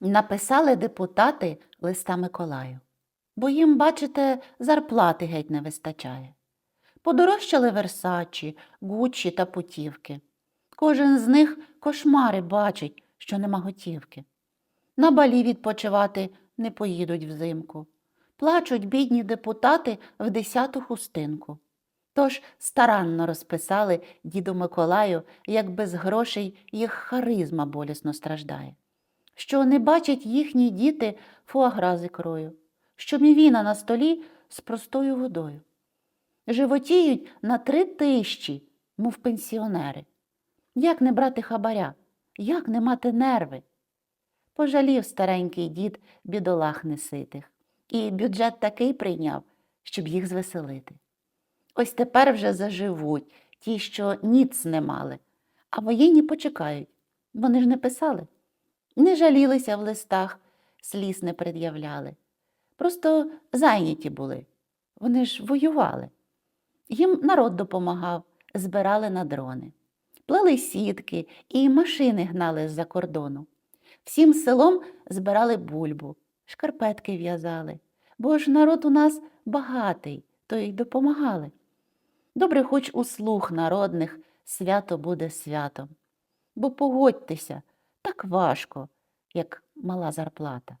Написали депутати листа Миколаю, бо їм, бачите, зарплати геть не вистачає. Подорожчали Версачі, Гуччі та путівки. Кожен з них кошмари бачить, що нема готівки. На балі відпочивати не поїдуть взимку. Плачуть бідні депутати в десяту хустинку. Тож старанно розписали діду Миколаю, як без грошей їх харизма болісно страждає, що не бачать їхні діти фуагра з ікрою, що мівіна на столі з простою водою. Животіють на три тисячі, мов пенсіонери. Як не брати хабаря, як не мати нерви? Пожалів старенький дід бідолах неситих, і бюджет такий прийняв, щоб їх звеселити. Ось тепер вже заживуть ті, що ніц не мали, а воєнні почекають. Вони ж не писали, не жалілися в листах, сліз не пред'являли. Просто зайняті були. Вони ж воювали. Їм народ допомагав, збирали на дрони, плели сітки і машини гнали з-за кордону. Всім селом збирали бульбу, шкарпетки в'язали, бо ж народ у нас багатий, то й допомагали. Добре, хоч у слух народних свято буде святом. Бо погодьтеся, так важко, як мала зарплата.